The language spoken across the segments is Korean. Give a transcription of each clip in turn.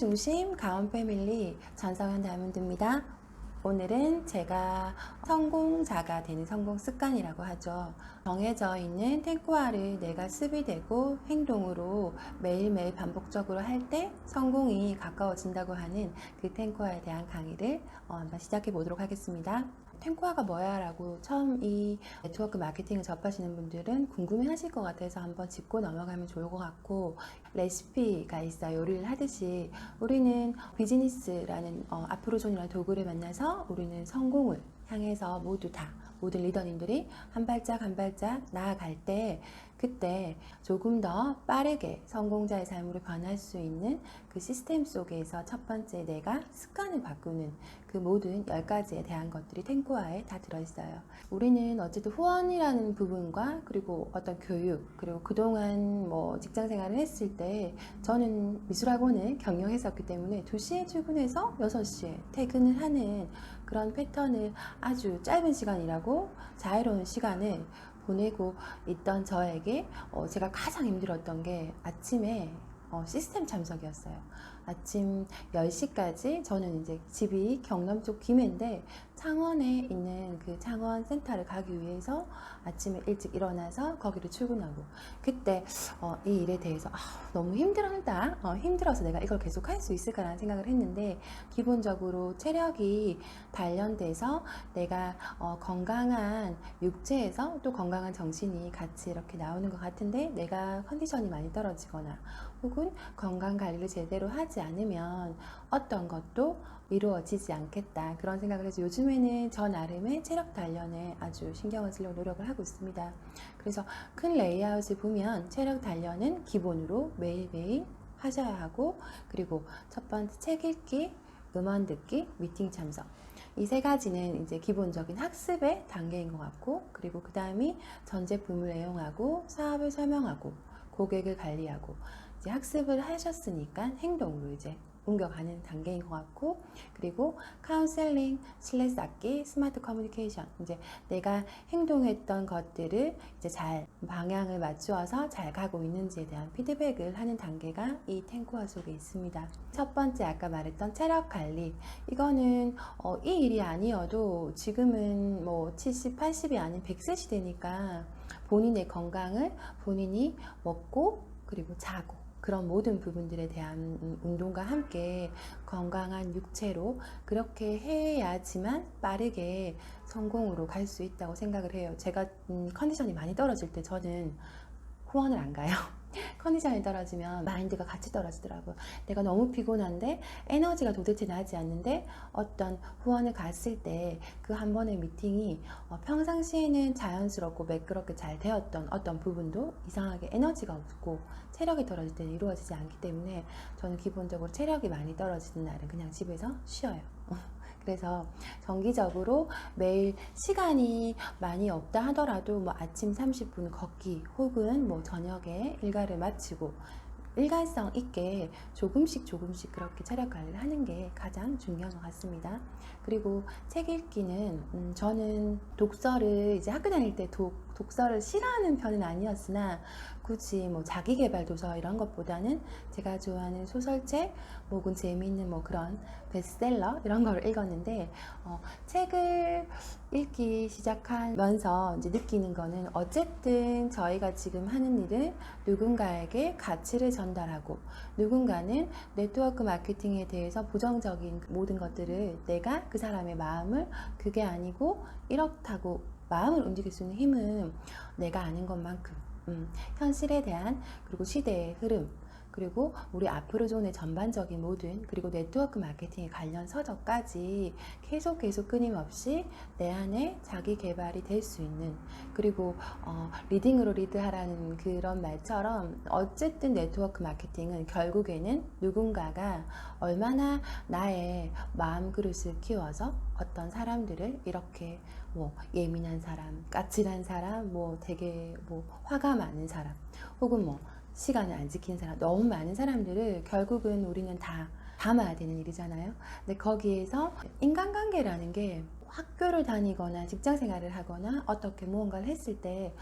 중심 가온 패밀리 전성현 다이몬드입니다. 오늘은 제가 성공자가 되는 성공 습관이라고 하죠. 정해져 있는 탱크화를 내가 습의되고 행동으로 매일매일 반복적으로 할 때 성공이 가까워진다고 하는 그 탱크화에 대한 강의를 어, 한번 시작해 보도록 하겠습니다. 탱크화가 뭐야? 라고 처음 이 네트워크 마케팅을 접하시는 분들은 궁금해 하실 것 같아서 한번 짚고 넘어가면 좋을 것 같고 레시피가 있어요. 요리를 하듯이 우리는 비즈니스라는 어, 앞으로존이라는 도구를 만나서 우리는 성공을 향해서 모두 다 모든 리더님들이 한 발짝 한 발짝 나아갈 때 그때 조금 더 빠르게 성공자의 삶으로 변할 수 있는 그 시스템 속에서 첫 번째 내가 습관을 바꾸는 그 모든 열 가지에 대한 것들이 탱고화에 다 들어있어요. 우리는 어쨌든 후원이라는 부분과 그리고 어떤 교육 그리고 그동안 뭐 직장 생활을 했을 때 저는 미술학원을 경영했었기 때문에 2시에 출근해서 6시에 퇴근을 하는 그런 패턴을 아주 짧은 시간이라고 자유로운 시간을 보내고 있던 저에게 어, 제가 가장 힘들었던 게 아침에 어, 시스템 참석이었어요. 아침 10시까지 저는 이제 집이 경남 쪽 김해인데 창원에 있는 그 창원 센터를 가기 위해서 아침에 일찍 일어나서 거기를 출근하고 그때 어, 이 일에 대해서 아, 너무 힘들다. 어, 힘들어서 내가 이걸 계속 할 수 있을까라는 생각을 했는데 기본적으로 체력이 단련돼서 내가 어, 건강한 육체에서 또 건강한 정신이 같이 이렇게 나오는 것 같은데 내가 컨디션이 많이 떨어지거나 혹은 건강 관리를 제대로 하지 않으면 어떤 것도 이루어지지 않겠다 그런 생각을 해서 요즘에는 저 나름의 체력 단련에 아주 신경을 쓰려고 노력을 하고 있습니다. 그래서 큰 레이아웃을 보면 체력 단련은 기본으로 매일매일 하셔야 하고 그리고 첫 번째 책 읽기, 음원 듣기, 미팅 참석 이 세 가지는 이제 기본적인 학습의 단계인 것 같고 그리고 그 다음이 전 제품을 애용하고 사업을 설명하고 고객을 관리하고 이제 학습을 하셨으니까 행동으로 이제 옮겨가는 단계인 것 같고 그리고 카운셀링, 슬래시 쌓기, 스마트 커뮤니케이션 이제 내가 행동했던 것들을 이제 잘 방향을 맞추어서 잘 가고 있는지에 대한 피드백을 하는 단계가 이 탱크화 속에 있습니다. 첫 번째 아까 말했던 체력 관리. 이거는 어, 이 일이 아니어도 지금은 뭐 70, 80이 아닌 100세 시대니까 본인의 건강을 본인이 먹고 그리고 자고 그런 모든 부분들에 대한 음, 운동과 함께 건강한 육체로 그렇게 해야지만 빠르게 성공으로 갈 수 있다고 생각을 해요. 제가 음, 컨디션이 많이 떨어질 때 저는 후원을 안 가요. 컨디션이 떨어지면 마인드가 같이 떨어지더라고요. 내가 너무 피곤한데 에너지가 도대체 나지 않는데 어떤 후원을 갔을 때 그 한 번의 미팅이 어, 평상시에는 자연스럽고 매끄럽게 잘 되었던 어떤 부분도 이상하게 에너지가 없고 체력이 떨어질 때는 이루어지지 않기 때문에 저는 기본적으로 체력이 많이 떨어지는 날은 그냥 집에서 쉬어요. 그래서 정기적으로 매일 시간이 많이 없다 하더라도 뭐 아침 30분 걷기 혹은 뭐 저녁에 일과를 마치고 일관성 있게 조금씩 조금씩 그렇게 체력 관리를 하는 게 가장 중요한 것 같습니다. 그리고 책 읽기는 음, 저는 독서를 이제 학교 다닐 때 독, 독서를 싫어하는 편은 아니었으나 굳이 뭐 자기 개발 도서 이런 것보다는 제가 좋아하는 소설책 혹은 재미있는 뭐 그런 베스트셀러 이런 걸 읽었는데 어, 책을 읽기 시작하면서 이제 느끼는 거는 어쨌든 저희가 지금 하는 일은 누군가에게 가치를 전달하고 누군가는 네트워크 마케팅에 대해서 부정적인 모든 것들을 내가 그 사람의 마음을 그게 아니고 이렇다고 마음을 움직일 수 있는 힘은 내가 아는 것만큼 음, 현실에 대한 그리고 시대의 흐름 그리고 우리 앞으로 존의 전반적인 모든 그리고 네트워크 마케팅의 관련 서적까지 계속 계속 끊임없이 내 안에 자기 개발이 될 수 있는 그리고 어, 리딩으로 리드하라는 그런 말처럼 어쨌든 네트워크 마케팅은 결국에는 누군가가 얼마나 나의 마음 그릇을 키워서 어떤 사람들을 이렇게 뭐 예민한 사람, 까칠한 사람, 뭐 되게 뭐 화가 많은 사람, 혹은 뭐 시간을 안 지키는 사람, 너무 많은 사람들을 결국은 우리는 다 담아야 되는 일이잖아요. 근데 거기에서 인간관계라는 게 학교를 다니거나 직장 생활을 하거나 어떻게 무언가를 했을 때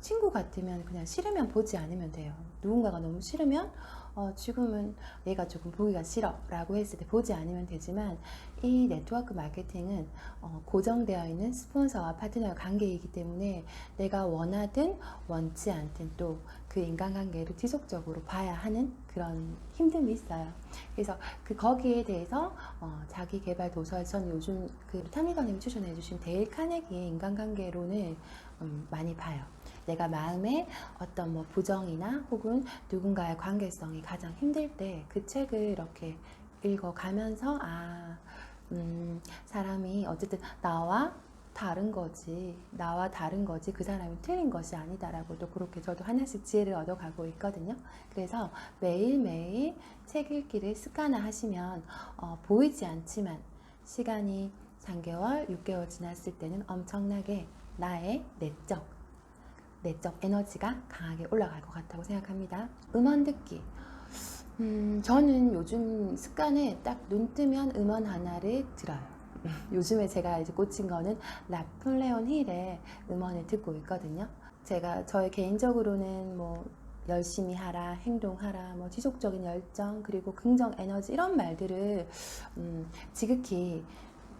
친구 같으면 그냥 싫으면 보지 않으면 돼요. 누군가가 너무 싫으면 어, 지금은 얘가 조금 보기가 싫어 라고 했을 때 보지 않으면 되지만 이 네트워크 마케팅은 어, 고정되어 있는 스폰서와 파트너의 관계이기 때문에 내가 원하든 원치 않든 또 그 인간관계를 지속적으로 봐야 하는 그런 힘듦이 있어요. 그래서 그 거기에 대해서 어, 자기 개발 도서에서는 요즘 그 타미더님이 추천해 주신 데일 카네기의 인간관계론을 음, 많이 봐요. 내가 마음에 어떤 뭐 부정이나 혹은 누군가의 관계성이 가장 힘들 때 그 책을 이렇게 읽어가면서 아, 음, 사람이 어쨌든 나와 다른 거지, 나와 다른 거지, 그 사람이 틀린 것이 아니다라고 또 그렇게 저도 하나씩 지혜를 얻어가고 있거든요. 그래서 매일매일 책 읽기를 습관화 하시면 어, 보이지 않지만 시간이 3개월, 6개월 지났을 때는 엄청나게 나의 내적, 내적 에너지가 강하게 올라갈 것 같다고 생각합니다. 음원 듣기. 음, 저는 요즘 습관에 딱 눈 뜨면 음원 하나를 들어요. 요즘에 제가 이제 꽂힌 거는 라플레온 힐의 음원을 듣고 있거든요. 제가 저의 개인적으로는 뭐 열심히 하라, 행동하라, 뭐 지속적인 열정, 그리고 긍정 에너지 이런 말들을 음, 지극히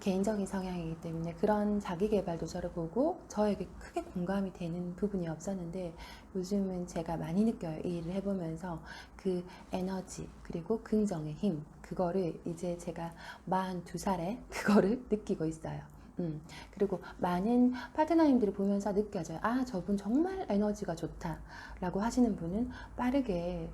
개인적인 성향이기 때문에 그런 자기 개발 도서를 보고 저에게 크게 공감이 되는 부분이 없었는데 요즘은 제가 많이 느껴요. 이 일을 해보면서 그 에너지 그리고 긍정의 힘 그거를 이제 제가 42살에 그거를 느끼고 있어요. 음, 그리고 많은 파트너님들을 보면서 느껴져요. 아, 저분 정말 에너지가 좋다 라고 하시는 분은 빠르게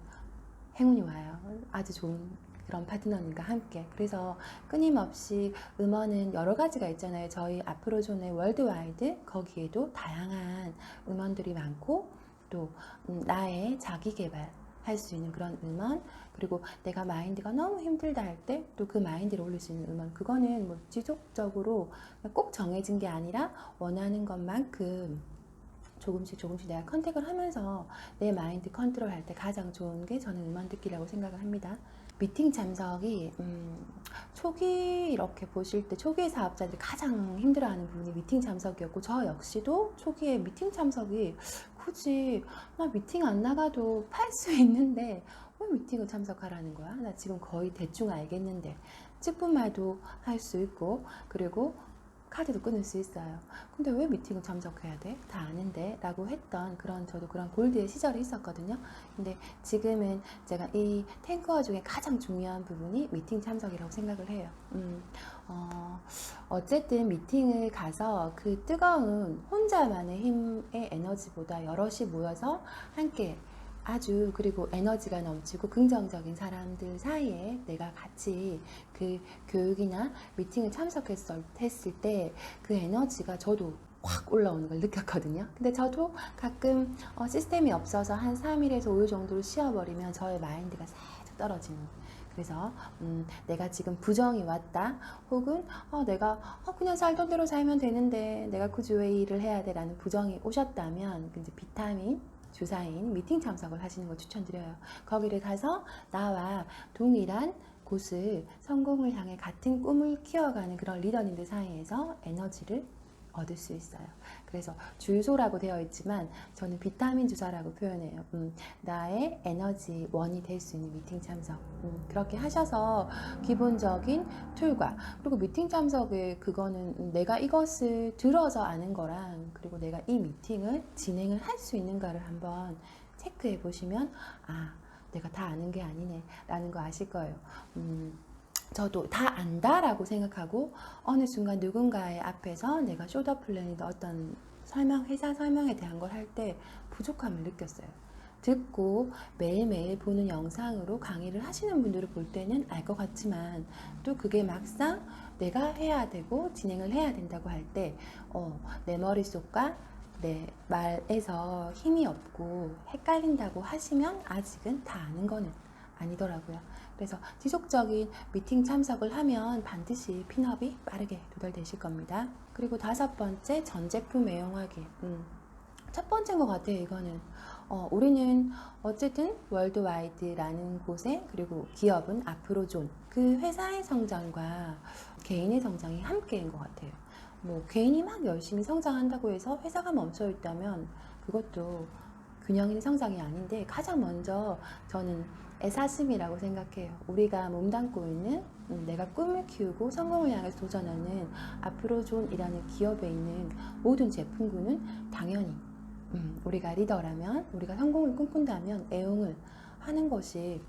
행운이 와요. 아주 좋은 그런 파트너님과 함께. 그래서 끊임없이 음원은 여러 가지가 있잖아요. 저희 앞으로존의 월드와이드 거기에도 다양한 음원들이 많고 또 음, 나의 자기 개발 할 수 있는 그런 음원 그리고 내가 마인드가 너무 힘들다 할 때 또 그 마인드를 올릴 수 있는 음원 그거는 뭐 지속적으로 꼭 정해진 게 아니라 원하는 것만큼 조금씩 조금씩 내가 컨택을 하면서 내 마인드 컨트롤 할 때 가장 좋은 게 저는 음원 듣기라고 생각을 합니다. 미팅 참석이 음, 초기 이렇게 보실 때 초기 사업자들이 가장 힘들어하는 부분이 미팅 참석이었고 저 역시도 초기에 미팅 참석이 굳이 나 미팅 안 나가도 팔 수 있는데 왜 미팅을 참석하라는 거야? 나 지금 거의 대충 알겠는데 직분 말도 할 수 있고 그리고 카드도 끊을 수 있어요. 근데 왜 미팅을 참석해야 돼? 다 아는데 라고 했던 그런 저도 그런 골드의 시절이 있었거든요. 근데 지금은 제가 이 탱커 중에 가장 중요한 부분이 미팅 참석이라고 생각을 해요. 음, 어, 어쨌든 미팅을 가서 그 뜨거운 혼자만의 힘의 에너지보다 여럿이 모여서 함께 아주 그리고 에너지가 넘치고 긍정적인 사람들 사이에 내가 같이 그 교육이나 미팅을 참석했을 때그 에너지가 저도 확 올라오는 걸 느꼈거든요. 근데 저도 가끔 어, 시스템이 없어서 한 3일에서 5일 정도를 쉬어버리면 저의 마인드가 살짝 떨어지는 그래서 음, 내가 지금 부정이 왔다 혹은 어, 내가 어, 그냥 살던 대로 살면 되는데 내가 굳이 왜 일을 해야 돼라는 부정이 오셨다면 그 이제 비타민 주사인 미팅 참석을 하시는 걸 추천드려요. 거기를 가서 나와 동일한 곳을 성공을 향해 같은 꿈을 키워가는 그런 리더님들 사이에서 에너지를 얻을 수 있어요. 그래서 주유소라고 되어 있지만 저는 비타민 주사라고 표현해요. 음, 나의 에너지 원이 될 수 있는 미팅 참석. 음, 그렇게 하셔서 기본적인 툴과 그리고 미팅 참석의 그거는 내가 이것을 들어서 아는 거랑 그리고 내가 이 미팅을 진행을 할 수 있는가를 한번 체크해 보시면 아 내가 다 아는 게 아니네 라는 거 아실 거예요. 음, 저도 다 안다라고 생각하고 어느 순간 누군가의 앞에서 내가 쇼더 플랜이나 어떤 설명, 회사 설명에 대한 걸 할 때 부족함을 느꼈어요. 듣고 매일매일 보는 영상으로 강의를 하시는 분들을 볼 때는 알 것 같지만 또 그게 막상 내가 해야 되고 진행을 해야 된다고 할 때, 어, 내 머릿속과 내 말에서 힘이 없고 헷갈린다고 하시면 아직은 다 아는 거는 아니더라고요. 그래서 지속적인 미팅 참석을 하면 반드시 핀업이 빠르게 도달되실 겁니다. 그리고 다섯 번째, 전 제품 애용하기. 음, 첫 번째인 것 같아요, 이거는. 어, 우리는 어쨌든 월드와이드라는 곳에 그리고 기업은 앞으로 존. 그 회사의 성장과 개인의 성장이 함께인 것 같아요. 뭐 개인이 막 열심히 성장한다고 해서 회사가 멈춰 있다면 그것도 균형 있는 성장이 아닌데 가장 먼저 저는 애사심이라고 생각해요. 우리가 몸담고 있는 음, 내가 꿈을 키우고 성공을 향해서 도전하는 앞으로 존이라는 기업에 있는 모든 제품군은 당연히 음, 우리가 리더라면 우리가 성공을 꿈꾼다면 애용을 하는 것이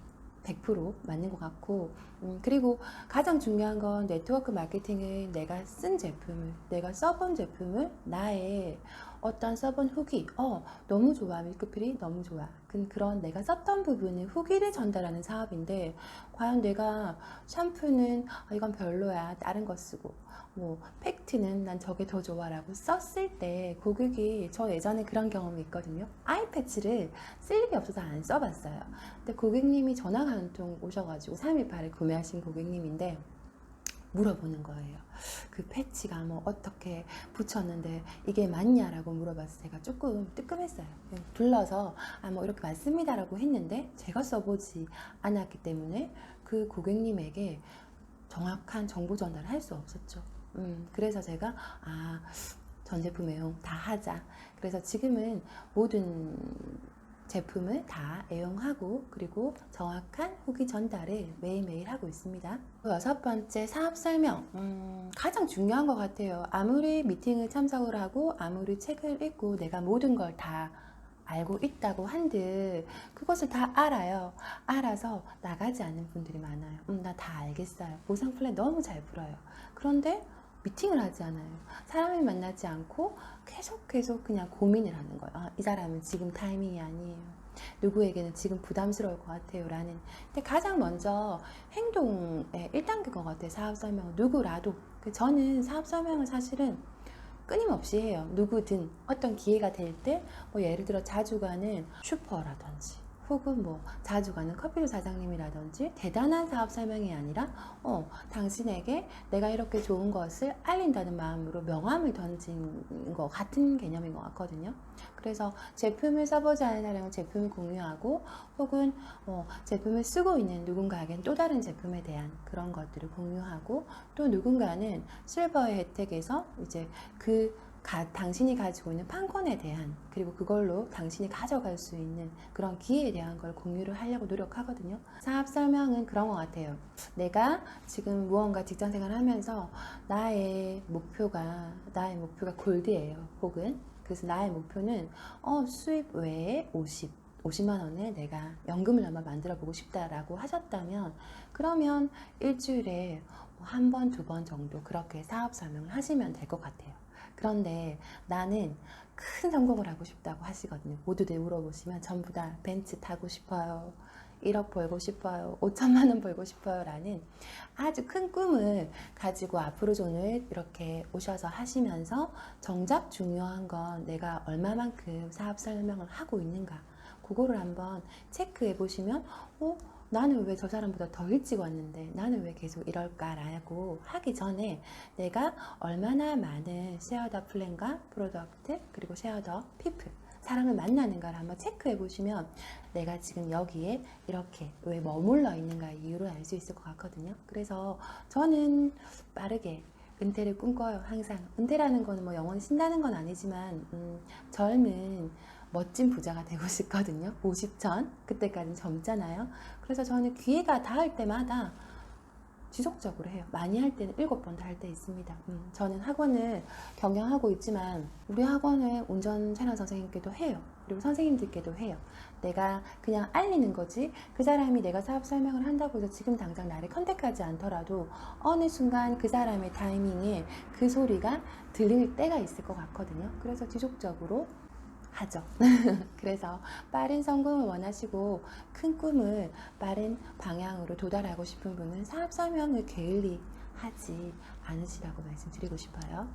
100% 맞는 것 같고 음, 그리고 가장 중요한 건 네트워크 마케팅은 내가 쓴 제품을 내가 써본 제품을 나의 어떤 써본 후기 어 너무 좋아 밀크필이 너무 좋아. 그, 그런 내가 썼던 부분을 후기를 전달하는 사업인데 과연 내가 샴푸는 아, 이건 별로야 다른 거 쓰고 뭐 팩트는 난 저게 더 좋아 라고 썼을 때 고객이 저 예전에 그런 경험이 있거든요. 아이 패치를 쓸 일이 없어서 안 써봤어요. 근데 고객님이 전화가 한 통 오셔가지고 318을 구매하신 고객님인데 물어보는 거예요. 그 패치가 뭐 어떻게 붙였는데 이게 맞냐라고 물어봐서 제가 조금 뜨끔했어요. 둘러서 아 뭐 이렇게 맞습니다라고 했는데 제가 써보지 않았기 때문에 그 고객님에게 정확한 정보 전달을 할 수 없었죠. 음, 그래서 제가 아, 전 제품 애용 다 하자. 그래서 지금은 모든 제품을 다 애용하고 그리고 정확한 후기 전달을 매일매일 하고 있습니다. 여섯 번째 사업 설명. 음, 가장 중요한 것 같아요. 아무리 미팅을 참석을 하고 아무리 책을 읽고 내가 모든 걸 다 알고 있다고 한들 그것을 다 알아요. 알아서 나가지 않는 분들이 많아요. 음, 나 다 알겠어요. 보상 플랜 너무 잘 풀어요. 그런데 미팅을 하지 않아요. 사람을 만나지 않고 계속 계속 그냥 고민을 하는 거예요. 아, 이 사람은 지금 타이밍이 아니에요. 누구에게는 지금 부담스러울 것 같아요. 라는. 근데 가장 먼저 행동의 1단계인 것 같아요. 사업 설명. 누구라도. 그 저는 사업 설명을 사실은 끊임없이 해요. 누구든 어떤 기회가 될 때, 뭐 예를 들어 자주 가는 슈퍼라든지, 혹은 뭐 자주 가는 커피숍 사장님이라든지 대단한 사업 설명이 아니라 어 당신에게 내가 이렇게 좋은 것을 알린다는 마음으로 명함을 던진 것 같은 개념인 것 같거든요. 그래서 제품을 써보지 않은 사람은 제품을 공유하고 혹은 어, 제품을 쓰고 있는 누군가에겐 또 다른 제품에 대한 그런 것들을 공유하고 또 누군가는 실버의 혜택에서 이제 그 가, 당신이 가지고 있는 판권에 대한 그리고 그걸로 당신이 가져갈 수 있는 그런 기회에 대한 걸 공유를 하려고 노력하거든요. 사업 설명은 그런 것 같아요. 내가 지금 무언가 직장 생활을 하면서 나의 목표가 나의 목표가 골드예요. 혹은 그래서 나의 목표는 어, 수입 외에 50 50만 원에 내가 연금을 한번 만들어 보고 싶다라고 하셨다면 그러면 일주일에 한 번, 두 번 정도 그렇게 사업 설명을 하시면 될 것 같아요. 그런데 나는 큰 성공을 하고 싶다고 하시거든요. 모두들 물어보시면 전부 다 벤츠 타고 싶어요. 1억 벌고 싶어요. 5천만 원 벌고 싶어요. 라는 아주 큰 꿈을 가지고 앞으로 존을 이렇게 오셔서 하시면서 정작 중요한 건 내가 얼마만큼 사업 설명을 하고 있는가. 그거를 한번 체크해 보시면, 어? 나는 왜 저 사람보다 더 일찍 왔는데 나는 왜 계속 이럴까라고 하기 전에 내가 얼마나 많은 쉐어더 플랜과 프로덕트 그리고 쉐어더 피플 사람을 만나는가를 한번 체크해 보시면 내가 지금 여기에 이렇게 왜 머물러 있는가 이유를 알 수 있을 것 같거든요. 그래서 저는 빠르게 은퇴를 꿈꿔요. 항상 은퇴라는 거는 뭐 영원히 신다는 건 아니지만 음, 젊은 멋진 부자가 되고 싶거든요. 50전 그때까지는 젊잖아요. 그래서 저는 기회가 닿을 때마다 지속적으로 해요. 많이 할 때는 일곱 번 다 할 때 있습니다. 음, 저는 학원을 경영하고 있지만 우리 학원을 운전 차량 선생님께도 해요. 그리고 선생님들께도 해요. 내가 그냥 알리는 거지 그 사람이 내가 사업 설명을 한다고 해서 지금 당장 나를 컨택하지 않더라도 어느 순간 그 사람의 타이밍에 그 소리가 들릴 때가 있을 것 같거든요. 그래서 지속적으로 하죠. 그래서 빠른 성공을 원하시고 큰 꿈을 빠른 방향으로 도달하고 싶은 분은 사업 설명을 게을리 하지 않으시라고 말씀드리고 싶어요.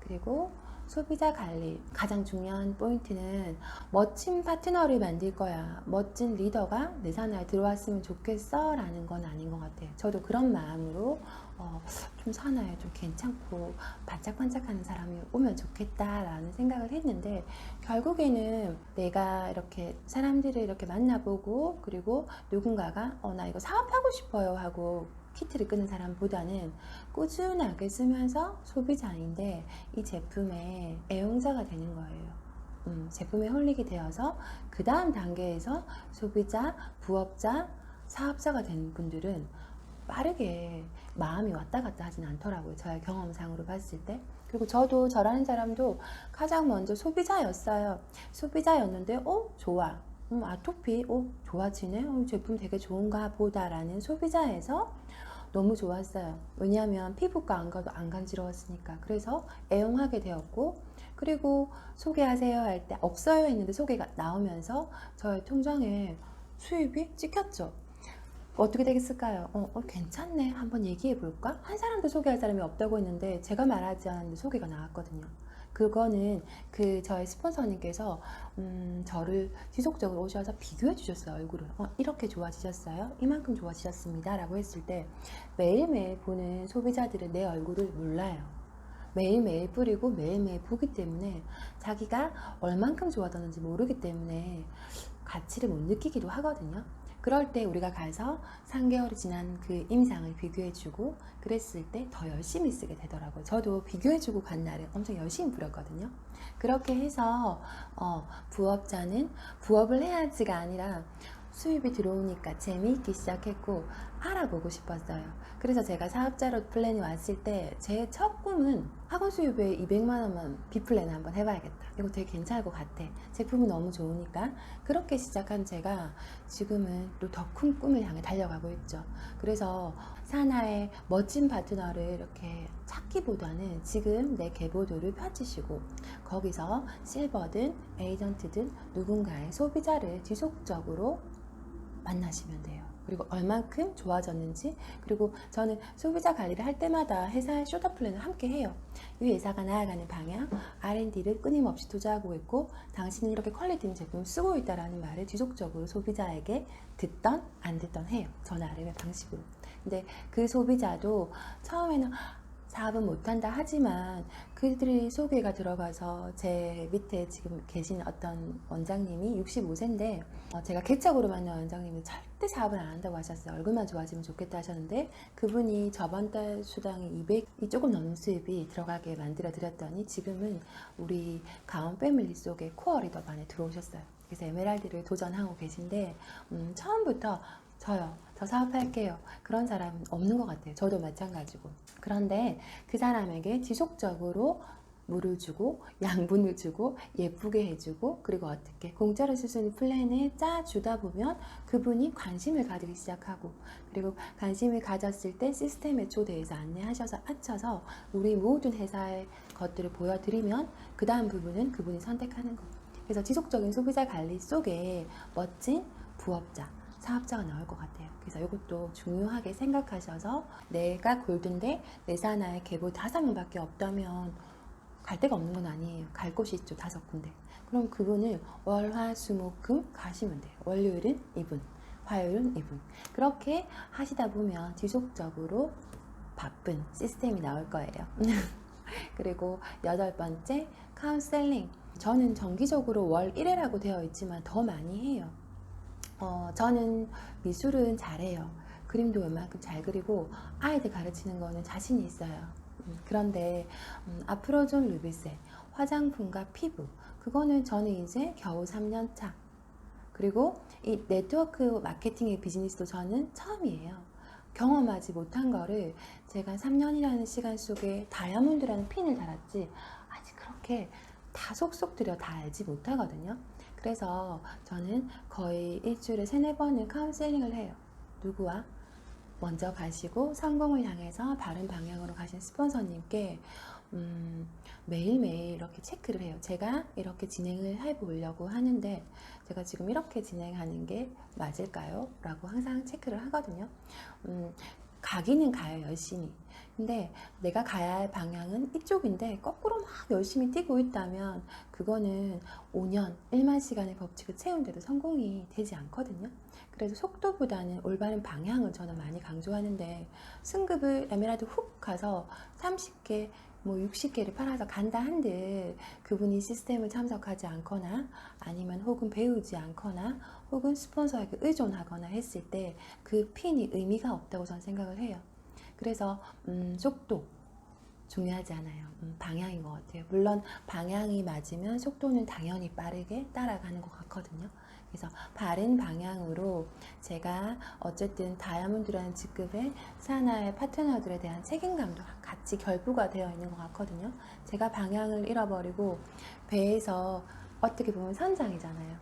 그리고 소비자 관리 가장 중요한 포인트는 멋진 파트너를 만들 거야. 멋진 리더가 내 산하에 들어왔으면 좋겠어 라는 건 아닌 것 같아요. 저도 그런 마음으로 어, 좀 산하에 좀 괜찮고 반짝반짝하는 사람이 오면 좋겠다라는 생각을 했는데 결국에는 내가 이렇게 사람들을 이렇게 만나보고 그리고 누군가가 어, 나 이거 사업하고 싶어요 하고 키트를 끄는 사람보다는 꾸준하게 쓰면서 소비자인데 이 제품의 애용자가 되는 거예요. 음, 제품에 홀리게 되어서 그 다음 단계에서 소비자, 부업자, 사업자가 된 분들은 빠르게 마음이 왔다 갔다 하진 않더라고요. 저의 경험상으로 봤을 때. 그리고 저도 저라는 사람도 가장 먼저 소비자였어요. 소비자였는데, 어, 좋아. 음, 아토피, 어, 좋아지네. 어, 제품 되게 좋은가 보다라는 소비자에서 너무 좋았어요. 왜냐하면 피부과 안 가도 안 간지러웠으니까. 그래서 애용하게 되었고, 그리고 소개하세요 할 때 없어요 했는데 소개가 나오면서 저의 통장에 수입이 찍혔죠. 어떻게 되겠을까요? 어, 어, 괜찮네. 한번 얘기해 볼까? 한 사람도 소개할 사람이 없다고 했는데 제가 말하지 않았는데 소개가 나왔거든요. 그거는 그 저의 스폰서님께서 음, 저를 지속적으로 오셔서 비교해 주셨어요 얼굴을 어, 이렇게 좋아지셨어요 이만큼 좋아지셨습니다 라고 했을 때 매일매일 보는 소비자들은 내 얼굴을 몰라요 매일매일 뿌리고 매일매일 보기 때문에 자기가 얼만큼 좋아졌는지 모르기 때문에 가치를 못 느끼기도 하거든요. 그럴 때 우리가 가서 3개월이 지난 그 임상을 비교해주고 그랬을 때 더 열심히 쓰게 되더라고요. 저도 비교해주고 간 날에 엄청 열심히 부렸거든요. 그렇게 해서 어, 부업자는 부업을 해야지가 아니라 수입이 들어오니까 재미있기 시작했고 알아보고 싶었어요. 그래서 제가 사업자로 플랜이 왔을 때 제 첫 꿈은 학원 수입에 200만 원만 비플랜 한번 해봐야겠다. 이거 되게 괜찮을 것 같아. 제품이 너무 좋으니까 그렇게 시작한 제가 지금은 또 더 큰 꿈을 향해 달려가고 있죠. 그래서 사나의 멋진 파트너를 이렇게 찾기보다는 지금 내 계보도를 펼치시고 거기서 실버든 에이전트든 누군가의 소비자를 지속적으로 만나시면 돼요. 그리고 얼만큼 좋아졌는지 그리고 저는 소비자 관리를 할 때마다 회사의 쇼다 플랜을 함께 해요. 이 회사가 나아가는 방향, R&D를 끊임없이 투자하고 있고 당신은 이렇게 퀄리티 있는 제품을 쓰고 있다라는 말을 지속적으로 소비자에게 듣던 안 듣던 해요. 전화를 방식으로. 근데 그 소비자도 처음에는 사업은 못한다 하지만 그들이 소개가 들어가서 제 밑에 지금 계신 어떤 원장님이 65세인데 어, 제가 개척으로 만난 원장님이 절대 사업을 안 한다고 하셨어요. 얼굴만 좋아지면 좋겠다 하셨는데 그분이 저번 달 수당이 200이 조금 넘는 수입이 들어가게 만들어 드렸더니 지금은 우리 가온 패밀리 속에 코어 리더 반에 들어오셨어요. 그래서 에메랄드를 도전하고 계신데 음, 처음부터 저요. 저 사업할게요. 그런 사람은 없는 것 같아요. 저도 마찬가지고. 그런데 그 사람에게 지속적으로 물을 주고 양분을 주고 예쁘게 해주고 그리고 어떻게 공짜로 쓸 수 있는 플랜을 짜주다 보면 그분이 관심을 가지기 시작하고 그리고 관심을 가졌을 때 시스템에 초대해서 안내하셔서 앉혀서 우리 모든 회사의 것들을 보여드리면 그 다음 부분은 그분이 선택하는 거 그래서 지속적인 소비자 관리 속에 멋진 부업자 사업자가 나올 것 같아요. 그래서 이것도 중요하게 생각하셔서 내가 골든데 내 사나의 계보 다섯 명밖에 없다면 갈 데가 없는 건 아니에요. 갈 곳이 있죠. 다섯 군데. 그럼 그분을 월, 화, 수, 목, 금 가시면 돼요. 월요일은 이분, 화요일은 이분. 그렇게 하시다 보면 지속적으로 바쁜 시스템이 나올 거예요. 그리고 여덟 번째, 카운셀링. 저는 정기적으로 월 1회라고 되어 있지만 더 많이 해요. 어, 저는 미술은 잘해요. 그림도 웬만큼 잘 그리고 아이들 가르치는 거는 자신이 있어요. 음, 그런데 음, 앞으로 좀 루비세 화장품과 피부 그거는 저는 이제 겨우 3년 차. 그리고 이 네트워크 마케팅의 비즈니스도 저는 처음이에요. 경험하지 못한 거를 제가 3년이라는 시간 속에 다이아몬드라는 핀을 달았지 아직 그렇게 다 속속 들여 다 알지 못하거든요. 그래서 저는 거의 일주일에 세네 번은 카운셀링을 해요. 누구와? 먼저 가시고 성공을 향해서 바른 방향으로 가신 스폰서님께 음, 매일매일 이렇게 체크를 해요. 제가 이렇게 진행을 해보려고 하는데 제가 지금 이렇게 진행하는 게 맞을까요? 라고 항상 체크를 하거든요. 음, 가기는 가요, 열심히. 근데 내가 가야 할 방향은 이쪽인데 거꾸로 막 열심히 뛰고 있다면 그거는 5년, 1만 시간의 법칙을 채운데도 성공이 되지 않거든요. 그래서 속도보다는 올바른 방향을 저는 많이 강조하는데 승급을 에메랄드 훅 가서 30개, 뭐 60개를 팔아서 간다 한들 그분이 시스템을 참석하지 않거나 아니면 혹은 배우지 않거나 혹은 스폰서에게 의존하거나 했을 때 그 핀이 의미가 없다고 저는 생각을 해요. 그래서 음, 속도 중요하지 않아요. 음, 방향인 것 같아요. 물론 방향이 맞으면 속도는 당연히 빠르게 따라가는 것 같거든요. 그래서 바른 방향으로 제가 어쨌든 다이아몬드라는 직급의 사나의 파트너들에 대한 책임감도 같이 결부가 되어 있는 것 같거든요. 제가 방향을 잃어버리고 배에서 어떻게 보면 선장이잖아요.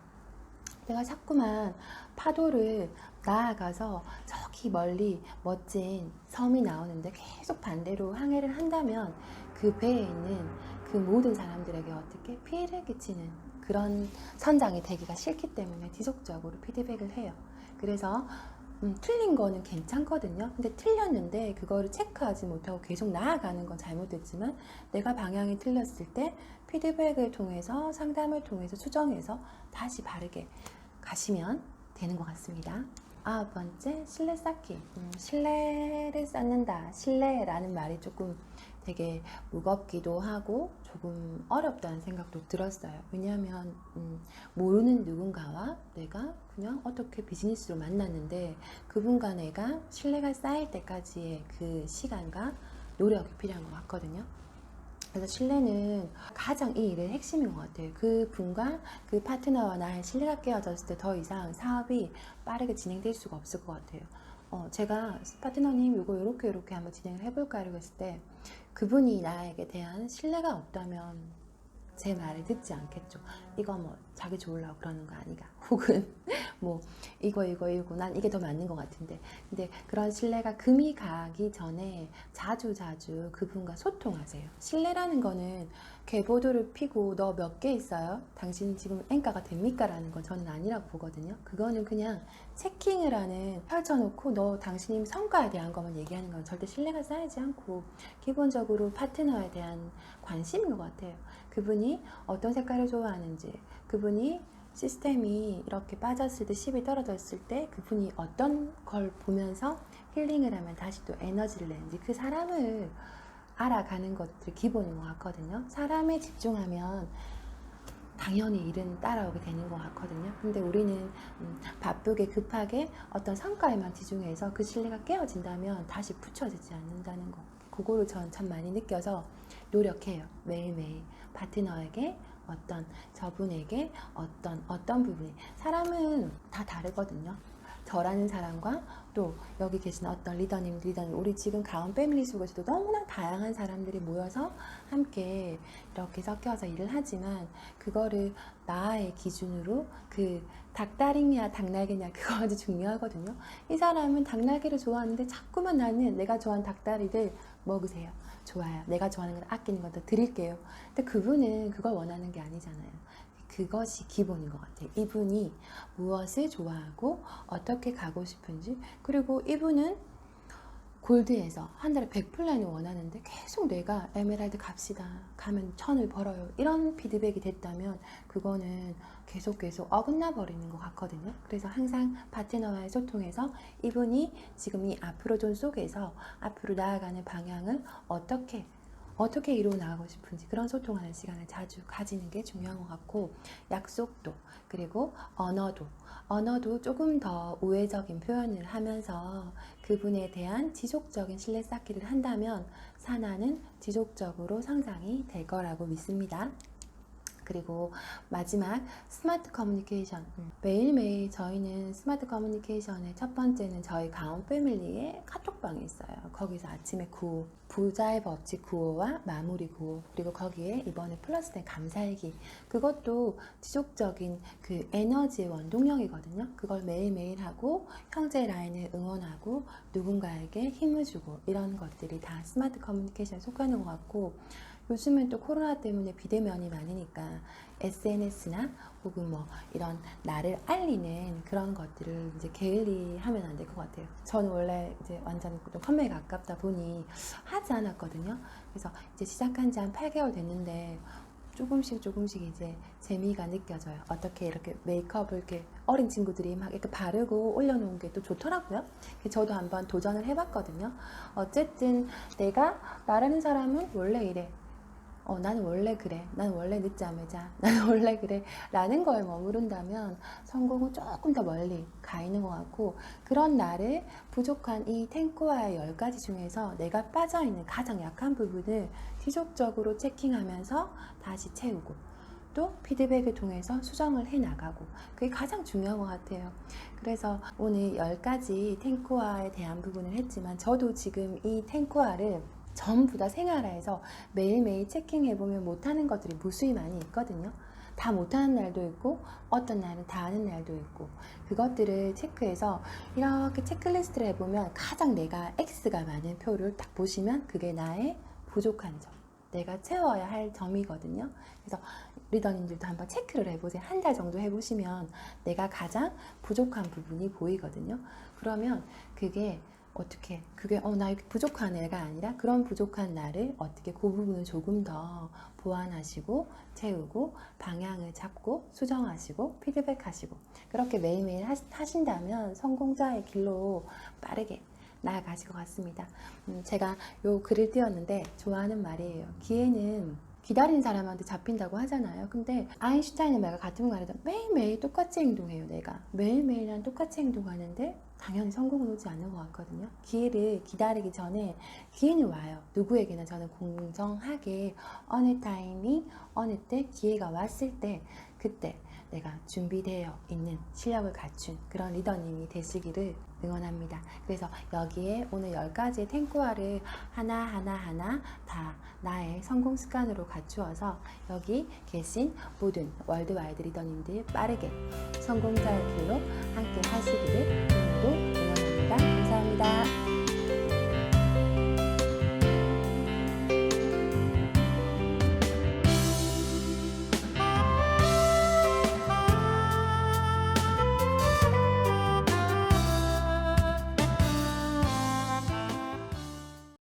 내가 자꾸만 파도를 나아가서 저기 멀리 멋진 섬이 나오는데 계속 반대로 항해를 한다면 그 배에 있는 그 모든 사람들에게 어떻게 피해를 끼치는 그런 선장이 되기가 싫기 때문에 지속적으로 피드백을 해요. 그래서 음, 틀린 거는 괜찮거든요. 근데 틀렸는데 그거를 체크하지 못하고 계속 나아가는 건 잘못됐지만 내가 방향이 틀렸을 때 피드백을 통해서 상담을 통해서 수정해서 다시 바르게 가시면 되는 것 같습니다. 아홉 번째, 신뢰 쌓기. 음, 신뢰를 쌓는다. 신뢰라는 말이 조금 되게 무겁기도 하고 조금 어렵다는 생각도 들었어요. 왜냐하면 음, 모르는 누군가와 내가 그냥 어떻게 비즈니스로 만났는데 그분과 내가 신뢰가 쌓일 때까지의 그 시간과 노력이 필요한 것 같거든요. 그래서 신뢰는 가장 이 일의 핵심인 것 같아요. 그 분과 그 파트너와 나의 신뢰가 깨어졌을 때 더 이상 사업이 빠르게 진행될 수가 없을 것 같아요. 어, 제가 파트너님 이거 이렇게 이렇게 한번 진행을 해볼까 이러고 했을 때 그분이 나에게 대한 신뢰가 없다면 제 말을 듣지 않겠죠. 이거 뭐 자기 좋으려고 그러는 거 아니가. 혹은 뭐 이거 이거 이거 난 이게 더 맞는 것 같은데. 근데 그런 신뢰가 금이 가기 전에 자주 자주 그분과 소통하세요. 신뢰라는 거는 개보도를 피고 너 몇 개 있어요? 당신 지금 앵가가 됩니까? 라는 건 저는 아니라고 보거든요. 그거는 그냥 체킹을 하는 펼쳐놓고 너 당신이 성과에 대한 것만 얘기하는 건 절대 신뢰가 쌓이지 않고 기본적으로 파트너에 대한 관심인 것 같아요. 그분이 어떤 색깔을 좋아하는지, 그분이 시스템이 이렇게 빠졌을 때, 10이 떨어졌을 때, 그분이 어떤 걸 보면서 힐링을 하면 다시 또 에너지를 내는지, 그 사람을 알아가는 것들이 기본인 것 같거든요. 사람에 집중하면 당연히 일은 따라오게 되는 것 같거든요. 근데 우리는 음, 바쁘게 급하게 어떤 성과에만 집중해서 그 신뢰가 깨어진다면 다시 붙여지지 않는다는 거. 그거를 전 참 많이 느껴서 노력해요. 매일매일 파트너에게 어떤 저분에게 어떤 어떤 부분이 사람은 다 다르거든요. 저라는 사람과 또 여기 계신 어떤 리더님, 리더님, 우리 지금 가온 패밀리 속에서도 너무나 다양한 사람들이 모여서 함께 이렇게 섞여서 일을 하지만 그거를 나의 기준으로 그 닭다리냐 닭날개냐 그거 아주 중요하거든요. 이 사람은 닭날개를 좋아하는데 자꾸만 나는 내가 좋아하는 닭다리를 먹으세요. 좋아요. 내가 좋아하는 걸 아끼는 것도 드릴게요. 근데 그분은 그걸 원하는 게 아니잖아요. 그것이 기본인 것 같아요. 이분이 무엇을 좋아하고 어떻게 가고 싶은지 그리고 이분은 골드에서 한 달에 100플랜을 원하는데 계속 내가 에메랄드 갑시다 가면 천을 벌어요 이런 피드백이 됐다면 그거는 계속 계속 어긋나 버리는 것 같거든요 그래서 항상 파트너와의 소통에서 이분이 지금 이 앞으로 존 속에서 앞으로 나아가는 방향을 어떻게 어떻게 이루어 나가고 싶은지 그런 소통하는 시간을 자주 가지는 게 중요한 것 같고 약속도 그리고 언어도 언어도 조금 더 우회적인 표현을 하면서 그분에 대한 지속적인 신뢰 쌓기를 한다면 사나는 지속적으로 성장이 될 거라고 믿습니다. 그리고 마지막 스마트 커뮤니케이션. 음, 매일매일 저희는 스마트 커뮤니케이션의 첫 번째는 저희 가온 패밀리의 카톡방이 있어요. 거기서 아침에 구호 부자의 법칙 구호와 마무리 구호 그리고 거기에 이번에 플러스된 감사일기. 그것도 지속적인 그 에너지의 원동력이거든요. 그걸 매일매일 하고 형제 라인을 응원하고 누군가에게 힘을 주고 이런 것들이 다 스마트 커뮤니케이션에 속하는 것 같고 요즘은 또 코로나 때문에 비대면이 많으니까 SNS나 혹은 뭐 이런 나를 알리는 그런 것들을 이제 게을리 하면 안 될 것 같아요. 저는 원래 이제 완전 좀 컴맹에 가깝다 보니 하지 않았거든요. 그래서 이제 시작한 지 한 8개월 됐는데 조금씩 조금씩 이제 재미가 느껴져요. 어떻게 이렇게 메이크업을 이렇게 어린 친구들이 막 이렇게 바르고 올려놓은 게 또 좋더라고요. 저도 한번 도전을 해봤거든요. 어쨌든 내가 나라는 사람은 원래 이래. 어, 나는 원래 그래. 나는 원래 늦잠을 자. 나는 원래 그래. 라는 거에 머무른다면 성공은 조금 더 멀리 가 있는 것 같고, 그런 나를 부족한 이 탱크와의 열 가지 중에서 내가 빠져 있는 가장 약한 부분을 지속적으로 체킹하면서 다시 채우고, 또 피드백을 통해서 수정을 해 나가고 그게 가장 중요한 것 같아요. 그래서 오늘 10가지 탱크화에 대한 부분을 했지만 저도 지금 이 탱크화를 전부 다 생활화해서 매일매일 체킹해보면 못하는 것들이 무수히 많이 있거든요. 다 못하는 날도 있고 어떤 날은 다 하는 날도 있고 그것들을 체크해서 이렇게 체크리스트를 해보면 가장 내가 X가 많은 표를 딱 보시면 그게 나의 부족한 점 내가 채워야 할 점이거든요. 그래서 리더님들도 한번 체크를 해보세요. 한 달 정도 해보시면 내가 가장 부족한 부분이 보이거든요. 그러면 그게 어떻게 그게 어나 부족한 애가 아니라 그런 부족한 나를 어떻게 그 부분을 조금 더 보완하시고 채우고 방향을 잡고 수정하시고 피드백하시고 그렇게 매일매일 하- 하신다면 성공자의 길로 빠르게 나아가실 것 같습니다. 음, 제가 요 글을 띄웠는데 좋아하는 말이에요. 기회는 기다린 사람한테 잡힌다고 하잖아요. 근데 아인슈타인의 말과 같은 말이다. 매일매일 똑같이 행동해요, 내가. 매일매일 난 똑같이 행동하는데 당연히 성공은 오지 않는 것 같거든요. 기회를 기다리기 전에 기회는 와요. 누구에게나 저는 공정하게 어느 타이밍, 어느 때 기회가 왔을 때 그때 내가 준비되어 있는 실력을 갖춘 그런 리더님이 되시기를 응원합니다. 그래서 여기에 오늘 10가지의 탱크화를 하나하나 하나 다 나의 성공 습관으로 갖추어서 여기 계신 모든 월드와이드 리더님들 빠르게 성공자의 길로 함께 하시기를 오늘도 응원합니다. 감사합니다.